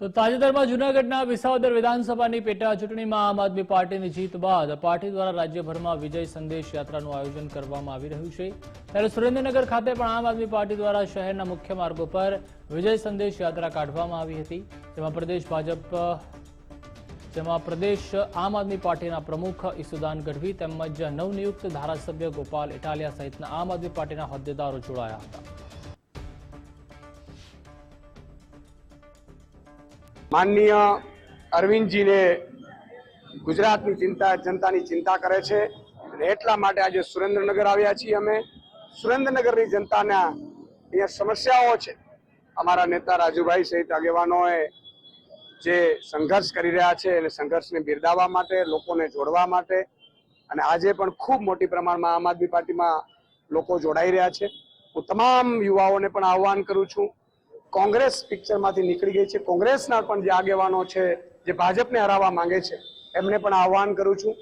તો તાજેતરમાં જૂનાગઢના વિસાવદર વિધાનસભાની પેટા ચૂંટણીમાં આમ આદમી પાર્ટીની જીત બાદ પાર્ટી દ્વારા રાજ્યભરમાં વિજય સંદેશ યાત્રાનું આયોજન કરવામાં આવી રહ્યું છે. ત્યારે સુરેન્દ્રનગર ખાતે પણ આમ આદમી પાર્ટી દ્વારા શહેરના મુખ્ય માર્ગો પર વિજય સંદેશ યાત્રા કાઢવામાં આવી હતી. જેમાં પ્રદેશ ભાજપ, જેમાં પ્રદેશ આમ આદમી પાર્ટીના પ્રમુખ ઈસુદાન ગઢવી તેમજ નવનિયુક્ત ધારાસભ્ય ગોપાલ ઇટાલિયા સહિતના આમ આદમી પાર્ટીના હોદ્દેદારો જોડાયા હતા. માનનીય અરવિંદજીને ગુજરાતની ચિંતા જનતાની ચિંતા કરે છે. એટલા માટે આજે સુરેન્દ્રનગર આવ્યા છીએ અમે. સુરેન્દ્રનગરની જનતાના અહીંયા સમસ્યાઓ છે. અમારા નેતા રાજુભાઈ સહિત આગેવાનોએ જે સંઘર્ષ કરી રહ્યા છે અને સંઘર્ષને બિરદાવવા માટે, લોકોને જોડવા માટે અને આજે પણ ખૂબ મોટી પ્રમાણમાં આમ આદમી પાર્ટીમાં લોકો જોડાઈ રહ્યા છે. હું તમામ યુવાઓને પણ આહ્વાન કરું છું. કોંગ્રેસ પિક્ચરમાંથી નીકળી ગઈ છે. કોંગ્રેસના પણ જે આગેવાનો છે, જે ભાજપને હરાવવા માંગે છે, એમને પણ આહ્વાન કરું છું.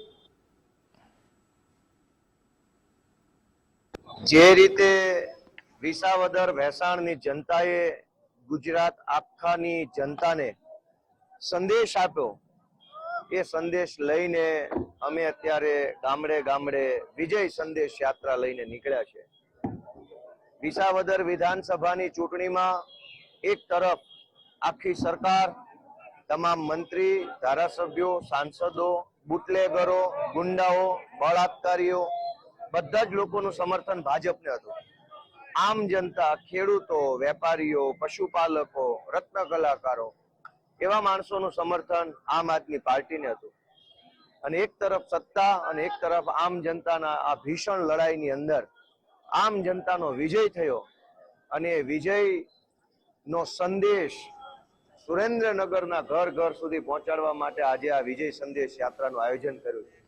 જે રીતે વિસાવદર ભેસાણની જનતાએ ગુજરાત આખાની જનતાને સંદેશ આપ્યો, એ સંદેશ લઈને અમે અત્યારે ગામડે ગામડે વિજય સંદેશ યાત્રા લઈને નીકળ્યા છે. વિસાવદર વિધાનસભાની ચૂંટણીમાં એક તરફ આખી સરકાર, તમામ મંત્રી, ધારાસભ્યો, સાંસદો, બુટલેગરો, ગુંડાઓ, બળાત્કારીઓ, બધા જ લોકોનું સમર્થન ભાજપને હતું. આમ જનતા, ખેડૂતો, વેપારીઓ, પશુપાલકો, રત્ન કલાકારો એવા માણસોનું સમર્થન આમ આદમી પાર્ટીને હતું. અને એક તરફ સત્તા અને એક તરફ આમ જનતાના આ ભીષણ લડાઈની અંદર આમ જનતાનો વિજય થયો અને વિજય નો સંદેશ સુરેન્દ્રનગરના ઘર ઘર સુધી પહોંચાડવા માટે આજે આ વિજય સંદેશ યાત્રાનું આયોજન કર્યું છે.